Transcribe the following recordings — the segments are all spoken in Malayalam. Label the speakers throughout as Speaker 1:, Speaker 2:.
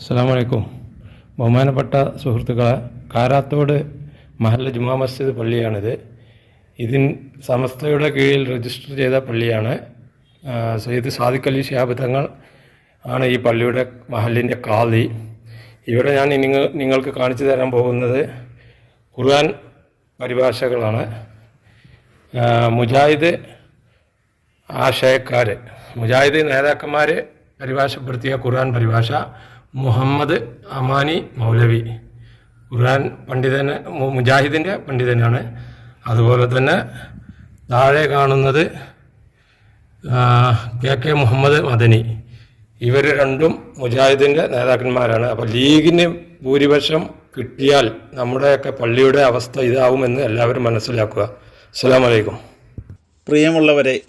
Speaker 1: അസ്സാം വലൈക്കും ബഹുമാനപ്പെട്ട സുഹൃത്തുക്കളെ കാരാത്തോട് മഹല്ല ജുമാ മസ്ജിദ് പള്ളിയാണിത്. ഇതിൻ സമസ്തയുടെ കീഴിൽ രജിസ്റ്റർ ചെയ്ത പള്ളിയാണ്. സയ്യിദ് സാദിഖ് അലി ആണ് ഈ പള്ളിയുടെ മഹലിന്റെ കാതി ഇവിടെ ഞാൻ നിങ്ങൾ നിങ്ങൾക്ക് കാണിച്ചു തരാൻ പോകുന്നത് ഖുർആൻ പരിഭാഷകളാണ്. മുജാഹിദ് ആശയക്കാർ മുജാഹിദ് നേതാക്കന്മാർ പരിഭാഷപ്പെടുത്തിയ ഖുർആൻ പരിഭാഷ മുഹമ്മദ് അമാനി മൗലവി. ഖുർആൻ പണ്ഡിതന് മുജാഹിദിന്റെ പണ്ഡിതനാണ്. അതുപോലെ തന്നെ താഴെ കാണുന്നത് കെ കെ മുഹമ്മദ് മദനി. ഇവർ രണ്ടും മുജാഹിദിന്റെ നേതാക്കന്മാരാണ്. അപ്പോൾ ലീഗിന് ഭൂരിപക്ഷം കിട്ടിയാൽ നമ്മുടെയൊക്കെ പള്ളിയുടെ അവസ്ഥ ഇതാവുമെന്ന് എല്ലാവരും മനസ്സിലാക്കുക. അസ്സാം വലൈക്കും
Speaker 2: പ്രിയമുള്ളവരെ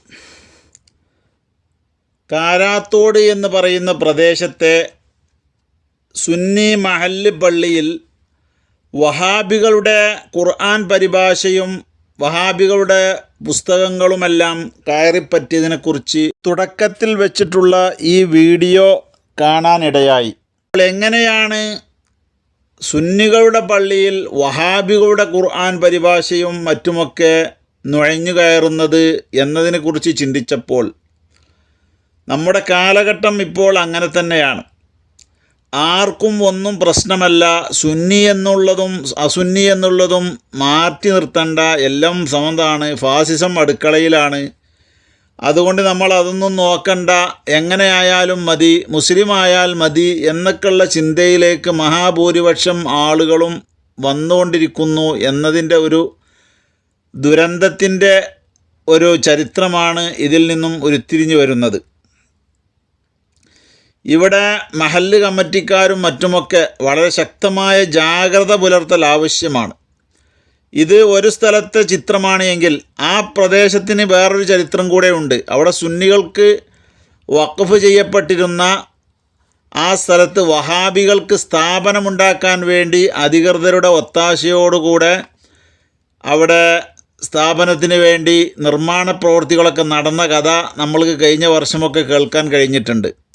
Speaker 2: കാരാത്തോട് എന്ന് പറയുന്ന പ്രദേശത്തെ സുന്നി മഹല്ല് പള്ളിയിൽ വഹാബികളുടെ ഖുർആൻ പരിഭാഷയും വഹാബികളുടെ പുസ്തകങ്ങളുമെല്ലാം കയറിപ്പറ്റിയതിനെക്കുറിച്ച് തുടക്കത്തിൽ വെച്ചിട്ടുള്ള ഈ വീഡിയോ കാണാനിടയായി. അപ്പോൾ എങ്ങനെയാണ് സുന്നികളുടെ പള്ളിയിൽ വഹാബികളുടെ ഖുർആൻ പരിഭാഷയും മറ്റുമൊക്കെ നുഴഞ്ഞു കയറുന്നത് എന്നതിനെക്കുറിച്ച് ചിന്തിച്ചപ്പോൾ നമ്മുടെ കാലഘട്ടം ഇപ്പോൾ അങ്ങനെ തന്നെയാണ്. ആർക്കും ഒന്നും പ്രശ്നമല്ല. സുന്നി എന്നുള്ളതും അസുന്നി എന്നുള്ളതും മാറ്റി നിർത്തേണ്ട എല്ലാം സമതാണ് ഫാസിസം അടുക്കളയിലാണ്. അതുകൊണ്ട് നമ്മൾ അതൊന്നും നോക്കണ്ട. എങ്ങനെയായാലും മതി മുസ്ലിം ആയാൽ മതി എന്നൊക്കെയുള്ള ചിന്തയിലേക്ക് മഹാഭൂരിപക്ഷം ആളുകളും വന്നുകൊണ്ടിരിക്കുന്നു എന്നതിന്റെ ഒരു ദുരന്തത്തിന്റെ ഒരു ചരിത്രമാണ് ഇതിൽ നിന്നും ഉരുത്തിരിഞ്ഞു വരുന്നത്. ഇവിടെ മഹല്ല് കമ്മിറ്റിക്കാരും മറ്റുമൊക്കെ വളരെ ശക്തമായ ജാഗ്രത പുലർത്തൽ ആവശ്യമാണ്. ഇത് ഒരു സ്ഥലത്തെ ചിത്രമാണ് എങ്കിൽ ആ പ്രദേശത്തിന് വേറൊരു ചരിത്രം കൂടെ ഉണ്ട്. അവിടെ സുന്നികൾക്ക് വഖഫ് ചെയ്യപ്പെട്ടിരുന്ന ആ സ്ഥലത്ത് വഹാബികൾക്ക് സ്ഥാപനമുണ്ടാക്കാൻ വേണ്ടി അധികൃതരുടെ ഒത്താശയോടുകൂടെ അവിടെ സ്ഥാപനത്തിന് വേണ്ടി നിർമ്മാണ പ്രവൃത്തികളൊക്കെ നടന്ന കഥ നമ്മൾക്ക് കഴിഞ്ഞ വർഷമൊക്കെ കേൾക്കാൻ കഴിഞ്ഞിട്ടുണ്ട്.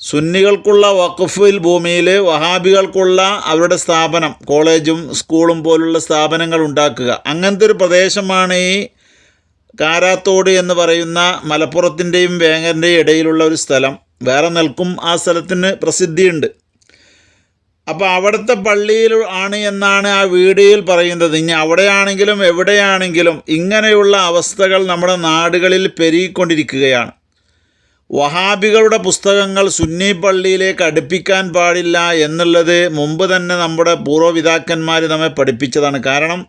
Speaker 2: സുന്നികൾക്കുള്ള വഖഫിൽ ഭൂമിയിൽ വഹാബികൾക്കുള്ള അവരുടെ സ്ഥാപനം കോളേജും സ്കൂളും പോലുള്ള സ്ഥാപനങ്ങൾ ഉണ്ടാക്കുക. അങ്ങനത്തെ ഒരു പ്രദേശമാണ് ഈ കാരാത്തോട് എന്ന് പറയുന്ന മലപ്പുറത്തിന്റെയും വേങ്ങറിന്റെയും ഇടയിലുള്ള ഒരു സ്ഥലം. വേറെ നിൽക്കും ആ സ്ഥലത്തിന് പ്രസിദ്ധിയുണ്ട്. അപ്പോൾ അവിടുത്തെ പള്ളിയിൽ ആണ് എന്നാണ് ആ വീഡിയോയിൽ പറയുന്നത്. ഇനി അവിടെയാണെങ്കിലും എവിടെയാണെങ്കിലും ഇങ്ങനെയുള്ള അവസ്ഥകൾ നമ്മുടെ നാടുകളിൽ പെരുകിക്കൊണ്ടിരിക്കുകയാണ്. വഹാബികളുടെ പുസ്തകങ്ങൾ സുന്നി പള്ളിയിലേക്ക് അടുപ്പിക്കാൻ പാടില്ല എന്നുള്ളത് മുമ്പ് തന്നെ നമ്മുടെ പൂർവപിതാക്കന്മാർ നമ്മെ പഠിപ്പിച്ചതാണ്. കാരണം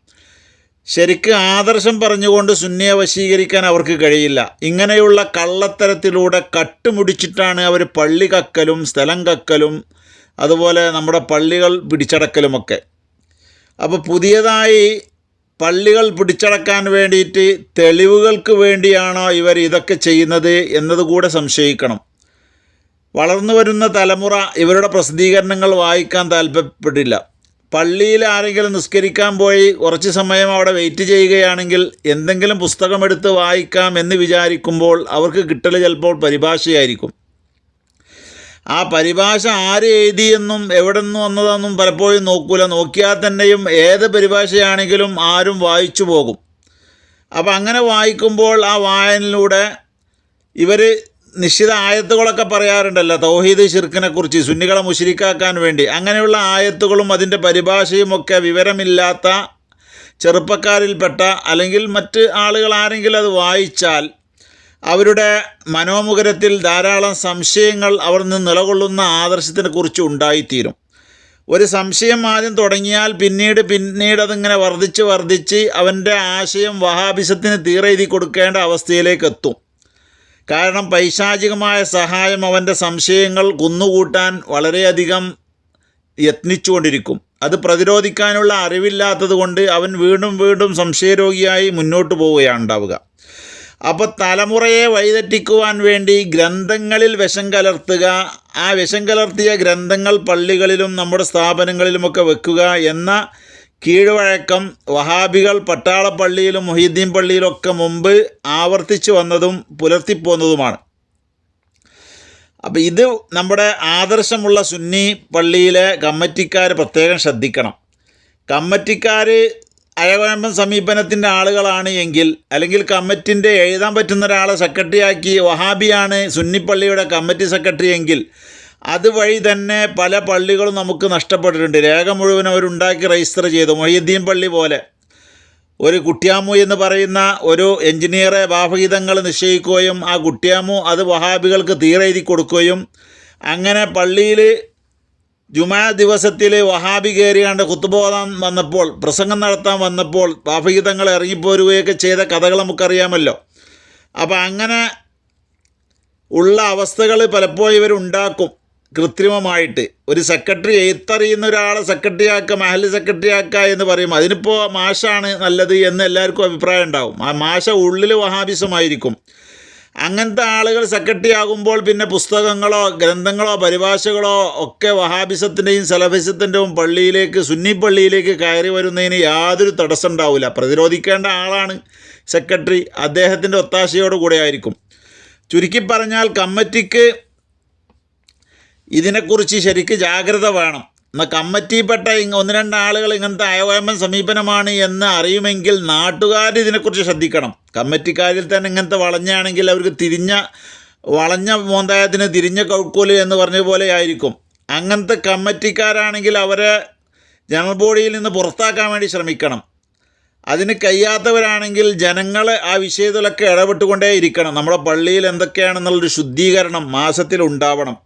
Speaker 2: ശരിക്ക് ആദർശം പറഞ്ഞുകൊണ്ട് സുന്നിയെ വശീകരിക്കാൻ അവർക്ക് കഴിയില്ല. ഇങ്ങനെയുള്ള കള്ളത്തരത്തിലൂടെ കട്ടുമുടിച്ചിട്ടാണ് അവർ പള്ളി കക്കലും സ്ഥലം കക്കലും അതുപോലെ നമ്മുടെ പള്ളികൾ പിടിച്ചടക്കലുമൊക്കെ. അപ്പോൾ പുതിയതായി പള്ളികൾ പിടിച്ചടക്കാൻ വേണ്ടിയിട്ട് തെളിവുകൾക്ക് വേണ്ടിയാണോ ഇവർ ഇതൊക്കെ ചെയ്യുന്നത് എന്നതുകൂടെ സംശയിക്കണം. വളർന്നു വരുന്ന തലമുറ ഇവരുടെ പ്രസിദ്ധീകരണങ്ങൾ വായിക്കാൻ താല്പര്യപ്പെട്ടില്ല. പള്ളിയിൽ ആരെങ്കിലും നിസ്കരിക്കാൻ പോയി കുറച്ച് സമയം അവിടെ വെയിറ്റ് ചെയ്യുകയാണെങ്കിൽ എന്തെങ്കിലും പുസ്തകമെടുത്ത് വായിക്കാം എന്ന് വിചാരിക്കുമ്പോൾ അവർക്ക് കിട്ടൽ ചിലപ്പോൾ പരിഭാഷയായിരിക്കും. ആ പരിഭാഷ ആര് എഴുതിയെന്നും എവിടെ നിന്ന് വന്നതെന്നും പലപ്പോഴും നോക്കൂല. നോക്കിയാൽ തന്നെയും ഏത് പരിഭാഷയാണെങ്കിലും ആരും വായിച്ചു പോകും. അപ്പം അങ്ങനെ വായിക്കുമ്പോൾ ആ വായനയിലൂടെ ഇവർ നിശ്ചിത ആയത്തുകളൊക്കെ പറയാറുണ്ടല്ലോ. തൗഹീദ് ഷിർക്കിനെക്കുറിച്ച് സുന്നികളെ മുഷിരിക്കാക്കാൻ വേണ്ടി. അങ്ങനെയുള്ള ആയത്തുകളും അതിന്റെ പരിഭാഷയും ഒക്കെ വിവരമില്ലാത്ത ചെറുപ്പക്കാരിൽപ്പെട്ട അല്ലെങ്കിൽ മറ്റ് ആളുകൾ ആരെങ്കിലും അത് വായിച്ചാൽ അവരുടെ മനോമുഖരത്തിൽ ധാരാളം സംശയങ്ങൾ അവർ നിന്ന് നിലകൊള്ളുന്ന ആദർശത്തിനെ കുറിച്ച് ഉണ്ടായിത്തീരും. ഒരു സംശയം ആദ്യം തുടങ്ങിയാൽ പിന്നീട് പിന്നീട് അതിങ്ങനെ വർദ്ധിച്ച് വർദ്ധിച്ച് അവന്റെ ആശയം വഹാബിസത്തിന് തീരെഴുതി കൊടുക്കേണ്ട അവസ്ഥയിലേക്ക് എത്തും. കാരണം പൈശാചികമായ സഹായം അവന്റെ സംശയങ്ങൾ കുന്നുകൂട്ടാൻ വളരെയധികം യത്നിച്ചുകൊണ്ടിരിക്കും. അത് പ്രതിരോധിക്കാനുള്ള അറിവില്ലാത്തത് കൊണ്ട് അവൻ വീണ്ടും വീണ്ടും സംശയരോഗിയായി മുന്നോട്ട് പോവുകയാണ് ഉണ്ടാവുക. അപ്പോൾ തലമുറയെ വഴിതെറ്റിക്കുവാൻ വേണ്ടി ഗ്രന്ഥങ്ങളിൽ വിഷം കലർത്തുക ആ വിഷം കലർത്തിയ ഗ്രന്ഥങ്ങൾ പള്ളികളിലും നമ്മുടെ സ്ഥാപനങ്ങളിലുമൊക്കെ വെക്കുക എന്ന കീഴ്വഴക്കം വഹാബികൾ പട്ടാളപ്പള്ളിയിലും മൊഹീദ്ദീൻ പള്ളിയിലൊക്കെ മുമ്പ് ആവർത്തിച്ചു വന്നതും പുലർത്തിപ്പോന്നതുമാണ് അപ്പോൾ ഇത് നമ്മുടെ ആദർശമുള്ള സുന്നി പള്ളിയിലെ കമ്മിറ്റിക്കാർ പ്രത്യേകം ശ്രദ്ധിക്കണം. കമ്മിറ്റിക്കാർ അയവമ്പം സമീപനത്തിന്റെ ആളുകളാണ് എങ്കിൽ അല്ലെങ്കിൽ കമ്മിറ്റിന്റെ എഴുതാൻ പറ്റുന്ന ഒരാളെ സെക്രട്ടറിയാക്കി വഹാബിയാണ് സുന്നിപ്പള്ളിയുടെ കമ്മിറ്റി സെക്രട്ടറി എങ്കിൽ അതുവഴി തന്നെ പല പള്ളികളും നമുക്ക് നഷ്ടപ്പെട്ടിട്ടുണ്ട്. രേഖ മുഴുവൻ അവരുണ്ടാക്കി രജിസ്റ്റർ ചെയ്തു. മൊഹീദ്ദീൻ പള്ളി പോലെ. ഒരു കുട്ടിയാമു എന്ന് പറയുന്ന ഒരു എഞ്ചിനീയറെ ഭാവഗീതങ്ങൾ നിശ്ചയിക്കുകയും ആ കുട്ടിയാമു അത് വഹാബികൾക്ക് തീരെഴുതി കൊടുക്കുകയും അങ്ങനെ പള്ളിയിൽ ജുമാ ദിവസത്തിൽ വഹാബി കയറിയാണ്ട് കുത്തുബോധാൻ വന്നപ്പോൾ പ്രസംഗം നടത്താൻ വന്നപ്പോൾ ഭാവഗീതങ്ങൾ ഇറങ്ങിപ്പോരുകയൊക്കെ ചെയ്ത കഥകൾ നമുക്കറിയാമല്ലോ. അപ്പോൾ അങ്ങനെ ഉള്ള അവസ്ഥകൾ പലപ്പോഴും ഇവരുണ്ടാക്കും കൃത്രിമമായിട്ട്. ഒരു സെക്രട്ടറി എഴുത്തറിയുന്ന ഒരാളെ സെക്രട്ടറി ആക്കുക മഹൽ സെക്രട്ടറി ആക്കുക എന്ന് പറയും. അതിനിപ്പോൾ മാഷാണ് നല്ലത് എന്ന് എല്ലാവർക്കും അഭിപ്രായം ഉണ്ടാവും. ആ മാഷ ഉള്ളിൽ വഹാബിസമായിരിക്കും. അങ്ങനത്തെ ആളുകൾ സെക്രട്ടറി ആകുമ്പോൾ പിന്നെ പുസ്തകങ്ങളോ ഗ്രന്ഥങ്ങളോ പരിഭാഷകളോ ഒക്കെ വഹാബിസത്തിന്റെയും സലഫിസത്തിന്റെയും പള്ളിയിലേക്ക് സുന്നി പള്ളിയിലേക്ക് കയറി വരുന്നതിന് യാതൊരു തടസ്സം ഉണ്ടാവില്ല. പ്രതിരോധിക്കേണ്ട ആളാണ് സെക്രട്ടറി. അദ്ദേഹത്തിന്റെ ഒത്താശയോടുകൂടെ ആയിരിക്കും. ചുരുക്കി പറഞ്ഞാൽ കമ്മിറ്റിക്ക് ഇതിനെക്കുറിച്ച് ശരിക്ക് ജാഗ്രത വേണം. എന്നാൽ കമ്മിറ്റിയിൽപ്പെട്ട ഇങ്ങ ഒന്ന് രണ്ട് ആളുകൾ ഇങ്ങനത്തെ അയവയമ്പൻ സമീപനമാണ് എന്ന് അറിയുമെങ്കിൽ നാട്ടുകാർ ഇതിനെക്കുറിച്ച് ശ്രദ്ധിക്കണം. കമ്മിറ്റിക്കാരിൽ തന്നെ ഇങ്ങനത്തെ വളഞ്ഞാണെങ്കിൽ അവർക്ക് തിരിഞ്ഞ വളഞ്ഞ മോന്തായത്തിന് തിരിഞ്ഞ കൗക്കൂൽ എന്ന് പറഞ്ഞ പോലെ ആയിരിക്കും. അങ്ങനത്തെ കമ്മിറ്റിക്കാരാണെങ്കിൽ അവരെ ജനറൽ ബോഡിയിൽ നിന്ന് പുറത്താക്കാൻ വേണ്ടി ശ്രമിക്കണം. അതിന് കഴിയാത്തവരാണെങ്കിൽ ജനങ്ങൾ ആ വിഷയത്തിലൊക്കെ ഇടപെട്ടുകൊണ്ടേ ഇരിക്കണം. നമ്മുടെ പള്ളിയിൽ എന്തൊക്കെയാണെന്നുള്ളൊരു ശുദ്ധീകരണം മാസത്തിൽ ഉണ്ടാവണം.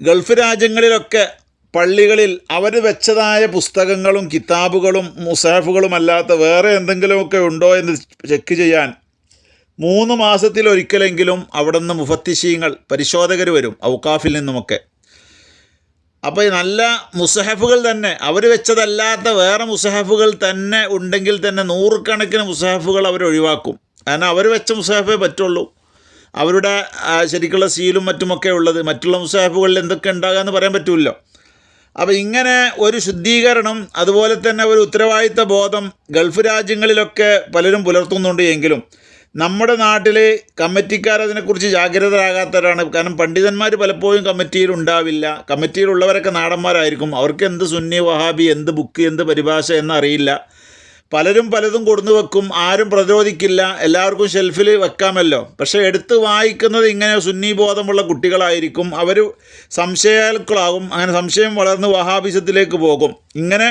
Speaker 2: ഗൾഫ് രാജ്യങ്ങളിലൊക്കെ പള്ളികളിൽ അവർ വെച്ചതായ പുസ്തകങ്ങളും കിതാബുകളും മുസാഫുകളും അല്ലാത്ത വേറെ എന്തെങ്കിലുമൊക്കെ ഉണ്ടോ എന്ന് ചെക്ക് ചെയ്യാൻ മൂന്ന് മാസത്തിലൊരിക്കലെങ്കിലും അവിടെ നിന്ന് മുഫത്തിശീങ്ങൾ പരിശോധകർ വരും ഔക്കാഫിൽ നിന്നുമൊക്കെ. അപ്പോൾ ഈ നല്ല മുസഹഫുകൾ തന്നെ അവർ വെച്ചതല്ലാത്ത വേറെ മുസഹഫുകൾ തന്നെ ഉണ്ടെങ്കിൽ തന്നെ നൂറുകണക്കിന് മുസഹഫുകൾ അവർ ഒഴിവാക്കും. കാരണം അവർ വെച്ച മുസഹഫേ പറ്റുള്ളൂ. അവരുടെ ശരിക്കുള്ള സീലും മറ്റുമൊക്കെ ഉള്ളത് മറ്റുള്ള മുസഹഫുകളിൽ എന്തൊക്കെ ഉണ്ടാകാമെന്ന് പറയാൻ പറ്റുമല്ലോ അപ്പോൾ ഇങ്ങനെ ഒരു ശുദ്ധീകരണം അതുപോലെ തന്നെ ഒരു ഉത്തരവാദിത്ത ബോധം ഗൾഫ് രാജ്യങ്ങളിലൊക്കെ പലരും പുലർത്തുന്നുണ്ട് എങ്കിലും നമ്മുടെ നാട്ടിൽ കമ്മിറ്റിക്കാർ അതിനെക്കുറിച്ച് ജാഗ്രതരാകാത്തവരാണ്. കാരണം പണ്ഡിതന്മാർ പലപ്പോഴും കമ്മിറ്റിയിൽ ഉണ്ടാവില്ല. കമ്മിറ്റിയിലുള്ളവരൊക്കെ നാടന്മാരായിരിക്കും. അവർക്ക് എന്ത് സുന്നി വഹാബി എന്ത് ബുക്ക് എന്ത് പരിഭാഷ എന്നറിയില്ല. പലരും പലതും കൊടുന്നു വെക്കും ആരും പ്രതിരോധിക്കില്ല എല്ലാവർക്കും ഷെൽഫിൽ വെക്കാമല്ലോ. പക്ഷേ എടുത്ത് വായിക്കുന്നത് ഇങ്ങനെ സുന്നി ബോധമുള്ള കുട്ടികളായിരിക്കും. അവർ സംശയാലുക്കളാകും അങ്ങനെ സംശയം വളർന്ന് വഹാബിസത്തിലേക്ക് പോകും. ഇങ്ങനെ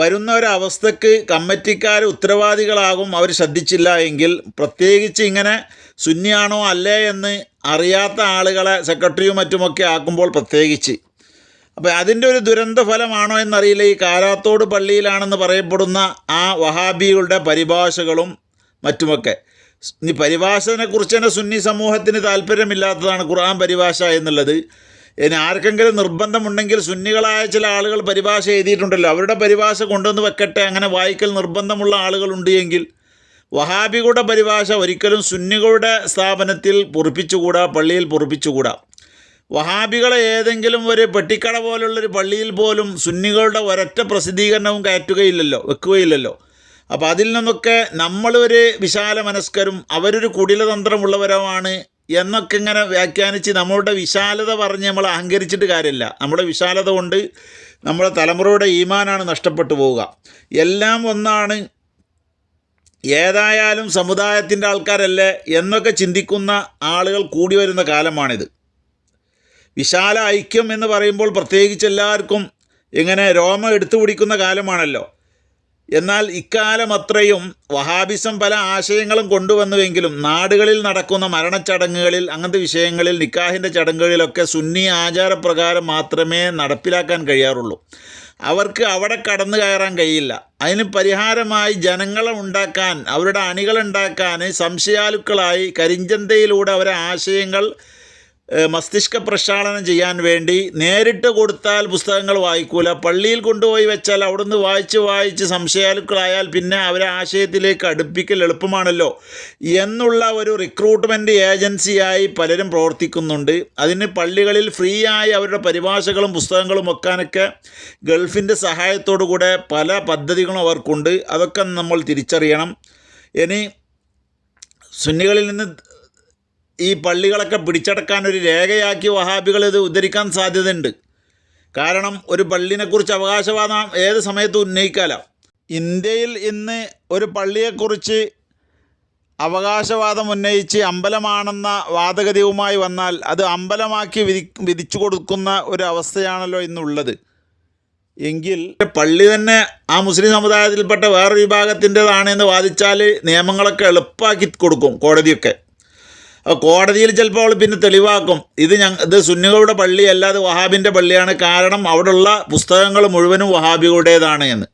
Speaker 2: വരുന്ന ഒരവസ്ഥക്ക് കമ്മിറ്റിക്കാർ ഉത്തരവാദികളാകും അവർ ശ്രദ്ധിച്ചില്ല എങ്കിൽ പ്രത്യേകിച്ച് ഇങ്ങനെ സുന്നിയാണോ അല്ലേ എന്ന് അറിയാത്ത ആളുകളെ സെക്രട്ടറിയും മറ്റുമൊക്കെ ആക്കുമ്പോൾ പ്രത്യേകിച്ച്. അപ്പോൾ അതിന്റെ ഒരു ദുരന്ത ഫലമാണോ എന്നറിയില്ല. ഈ കാരാത്തോട് പള്ളിയിലാണെന്ന് പറയപ്പെടുന്ന ആ വഹാബികളുടെ പരിഭാഷകളും മറ്റുമൊക്കെ. ഈ പരിഭാഷനെക്കുറിച്ച് തന്നെ സുന്നി സമൂഹത്തിന് താല്പര്യമില്ലാത്തതാണ് ഖുർആൻ പരിഭാഷ എന്നുള്ളത്. ഇനി ആർക്കെങ്കിലും നിർബന്ധമുണ്ടെങ്കിൽ സുന്നികളായ ചില ആളുകൾ പരിഭാഷ എഴുതിയിട്ടുണ്ടല്ലോ. അവരുടെ പരിഭാഷ കൊണ്ടുവന്ന് വെക്കട്ടെ. അങ്ങനെ വായിക്കൽ നിർബന്ധമുള്ള ആളുകളുണ്ട് എങ്കിൽ വഹാബികളുടെ പരിഭാഷ ഒരിക്കലും സുന്നികളുടെ സ്ഥാപനത്തിൽ പൊറിപ്പിച്ചുകൂടാ പള്ളിയിൽ പൊറിപ്പിച്ചുകൂടാ. വഹാബികളെ ഏതെങ്കിലും ഒരു പെട്ടിക്കട പോലുള്ളൊരു പള്ളിയിൽ പോലും സുന്നികളുടെ ഒരൊറ്റ പ്രസിദ്ധീകരണവും കയറ്റുകയില്ലല്ലോ വെക്കുകയില്ലല്ലോ. അപ്പോൾ അതിൽ നിന്നൊക്കെ നമ്മളൊരു വിശാല മനസ്കരും അവരൊരു കുടിലതന്ത്രമുള്ളവരുമാണ് എന്നൊക്കെ ഇങ്ങനെ വ്യാഖ്യാനിച്ച് നമ്മളുടെ വിശാലത പറഞ്ഞ് നമ്മൾ അഹങ്കരിച്ചിട്ട് കാര്യമില്ല. നമ്മുടെ വിശാലത കൊണ്ട് നമ്മുടെ തലമുറയുടെ ഈമാനാണ് നഷ്ടപ്പെട്ടു പോവുക. എല്ലാം ഒന്നാണ് ഏതായാലും സമുദായത്തിന്റെ ആൾക്കാരല്ലേ എന്നൊക്കെ ചിന്തിക്കുന്ന ആളുകൾ കൂടി വരുന്ന കാലമാണിത്. വിശാല ഐക്യം എന്ന് പറയുമ്പോൾ പ്രത്യേകിച്ച് എല്ലാവർക്കും ഇങ്ങനെ രോമം എടുത്തു പിടിക്കുന്ന കാലമാണല്ലോ. എന്നാൽ ഇക്കാലം അത്രയും വഹാബിസം പല ആശയങ്ങളും കൊണ്ടുവന്നുവെങ്കിലും നാടുകളിൽ നടക്കുന്ന മരണച്ചടങ്ങുകളിൽ അങ്ങനത്തെ വിഷയങ്ങളിൽ നിക്കാഹിന്റെ ചടങ്ങുകളിലൊക്കെ സുന്നി ആചാരപ്രകാരം മാത്രമേ നടപ്പിലാക്കാൻ കഴിയാറുള്ളൂ. അവർക്ക് അവിടെ കടന്നു കയറാൻ കഴിയില്ല. അതിന് പരിഹാരമായി ജനങ്ങളെ ഉണ്ടാക്കാൻ അവരുടെ അണികളുണ്ടാക്കാൻ സംശയാലുക്കളായി കരിഞ്ചന്തയിലൂടെ അവരെ ആശയങ്ങൾ മസ്തിഷ്ക പ്രക്ഷാളനം ചെയ്യാൻ വേണ്ടി നേരിട്ട് കൊടുത്താൽ പുസ്തകങ്ങൾ വായിക്കൂല. പള്ളിയിൽ കൊണ്ടുപോയി വെച്ചാൽ അവിടുന്ന് വായിച്ച് വായിച്ച് സംശയാലുക്കളായാൽ പിന്നെ അവരെ ആശയത്തിലേക്ക് അടുപ്പിക്കൽ എളുപ്പമാണല്ലോ. എന്നുള്ള ഒരു റിക്രൂട്ട്മെന്റ് ഏജൻസിയായി പലരും പ്രവർത്തിക്കുന്നുണ്ട്. അതിന് പള്ളികളിൽ ഫ്രീ ആയി അവരുടെ പരിഭാഷകളും പുസ്തകങ്ങളും വെക്കാനൊക്കെ ഗൾഫിന്റെ സഹായത്തോടു കൂടെ പല പദ്ധതികളും അവർക്കുണ്ട്. അതൊക്കെ നമ്മൾ തിരിച്ചറിയണം. ഇനി സുന്നികളിൽ നിന്ന് ഈ പള്ളികളൊക്കെ പിടിച്ചടക്കാൻ ഒരു രേഖയാക്കി വഹാബികൾ ഇത് ഉദ്ധരിക്കാൻ സാധ്യതയുണ്ട്. കാരണം ഒരു പള്ളിനെക്കുറിച്ച് അവകാശവാദം ഏത് സമയത്തും ഉന്നയിക്കാലോ. ഇന്ത്യയിൽ ഇന്ന് ഒരു പള്ളിയെക്കുറിച്ച് അവകാശവാദം ഉന്നയിച്ച് അമ്പലമാണെന്ന വാദഗതിയുമായി വന്നാൽ അത് അമ്പലമാക്കി വിധി വിധിച്ചു കൊടുക്കുന്ന ഒരു അവസ്ഥയാണല്ലോ ഇന്നുള്ളത്. എങ്കിൽ പള്ളി തന്നെ ആ മുസ്ലിം സമുദായത്തിൽപ്പെട്ട വേറൊരു വിഭാഗത്തിന്റെതാണ് എന്ന് വാദിച്ചാൽ നിയമങ്ങളൊക്കെ എളുപ്പമാക്കി കൊടുക്കും കോടതിയൊക്കെ. കോടതിയിൽ ചിലപ്പോൾ അവൾ പിന്നെ തെളിവാക്കും. ഇത് ഞങ്ങൾ ഇത് സുന്നികളുടെ പള്ളിയല്ല അത് വഹാബിന്റെ പള്ളിയാണ്. കാരണം അവിടെയുള്ള പുസ്തകങ്ങൾ മുഴുവനും വഹാബികളുടേതാണ് എന്ന്.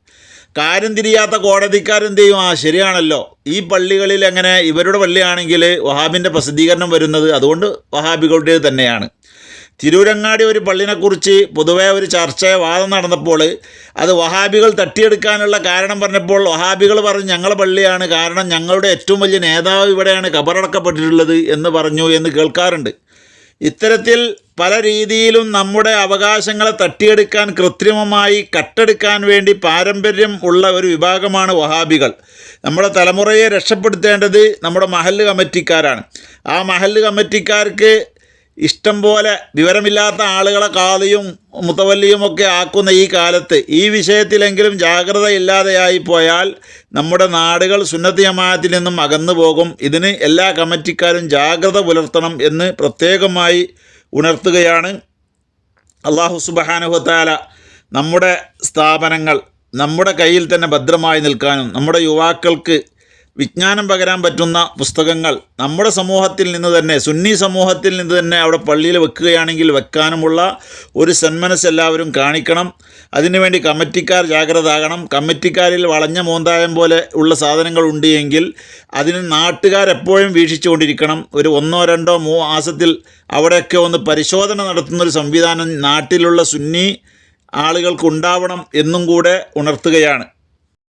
Speaker 2: കാര്യം തിരിയാത്ത കോടതിക്കാരെന്ത് ചെയ്യും? ആ ശരിയാണല്ലോ. ഈ പള്ളികളിൽ എങ്ങനെ ഇവരുടെ പള്ളിയാണെങ്കിൽ വഹാബിന്റെ പ്രസിദ്ധീകരണം വരുന്നത് അതുകൊണ്ട് വഹാബികളുടേത് തന്നെയാണ്. തിരൂരങ്ങാടി ഒരു പള്ളിനെക്കുറിച്ച് പൊതുവെ ഒരു ചർച്ച വാദം നടന്നപ്പോൾ അത് വഹാബികൾ തട്ടിയെടുക്കാനുള്ള കാരണം പറഞ്ഞപ്പോൾ വഹാബികൾ പറഞ്ഞു ഞങ്ങളുടെ പള്ളിയാണ്. കാരണം ഞങ്ങളുടെ ഏറ്റവും വലിയ നേതാവ് ഇവിടെയാണ് കബറടക്കപ്പെട്ടിട്ടുള്ളത് എന്ന് പറഞ്ഞു എന്ന് കേൾക്കാറുണ്ട്. ഇത്തരത്തിൽ പല രീതിയിലും നമ്മുടെ അവകാശങ്ങളെ തട്ടിയെടുക്കാൻ കൃത്രിമമായി കട്ടെടുക്കാൻ വേണ്ടി പാരമ്പര്യം ഉള്ള ഒരു വിഭാഗമാണ് വഹാബികൾ. നമ്മുടെ തലമുറയെ രക്ഷപ്പെടുത്തേണ്ടത് നമ്മുടെ മഹല്ല് കമ്മിറ്റിക്കാരാണ്. ആ മഹല്ല് കമ്മിറ്റിക്കാർക്ക് ഇഷ്ടം പോലെ വിവരമില്ലാത്ത ആളുകളെ കാതിയും മുത്തവല്ലിയും ഒക്കെ ആക്കുന്ന ഈ കാലത്ത് ഈ വിഷയത്തിലെങ്കിലും ജാഗ്രത ഇല്ലാതെയായി പോയാൽ നമ്മുടെ നാടുകൾ സുന്നത്തി ജമാഅത്തിൽ നിന്നും അകന്നു പോകും. ഇതിന് എല്ലാ കമ്മിറ്റിക്കാരും ജാഗ്രത പുലർത്തണം എന്ന് പ്രത്യേകമായി ഉണർത്തുകയാണ്. അള്ളാഹു സുബഹാനുഹത്താല നമ്മുടെ സ്ഥാപനങ്ങൾ നമ്മുടെ കയ്യിൽ തന്നെ ഭദ്രമായി നിൽക്കാനും നമ്മുടെ യുവാക്കൾക്ക് വിജ്ഞാനം പകരാൻ പറ്റുന്ന പുസ്തകങ്ങൾ നമ്മുടെ സമൂഹത്തിൽ നിന്ന് തന്നെ സുന്നി സമൂഹത്തിൽ നിന്ന് തന്നെ അവിടെ പള്ളിയിൽ വെക്കുകയാണെങ്കിൽ വെക്കാനുമുള്ള ഒരു സന്മനസ് എല്ലാവരും കാണിക്കണം. അതിനുവേണ്ടി കമ്മിറ്റിക്കാർ ജാഗ്രത ആകണം. കമ്മിറ്റിക്കാരിൽ വളഞ്ഞ മോന്തായം പോലെ ഉള്ള സാധനങ്ങൾ ഉണ്ട് എങ്കിൽ അതിന് നാട്ടുകാരെപ്പോഴും വീക്ഷിച്ചുകൊണ്ടിരിക്കണം. ഒരു ഒന്നോ രണ്ടോ മൂ മാസത്തിൽ അവിടെയൊക്കെ ഒന്ന് പരിശോധന നടത്തുന്നൊരു സംവിധാനം നാട്ടിലുള്ള സുന്നി ആളുകൾക്കുണ്ടാവണം എന്നും കൂടെ ഉണർത്തുകയാണ്.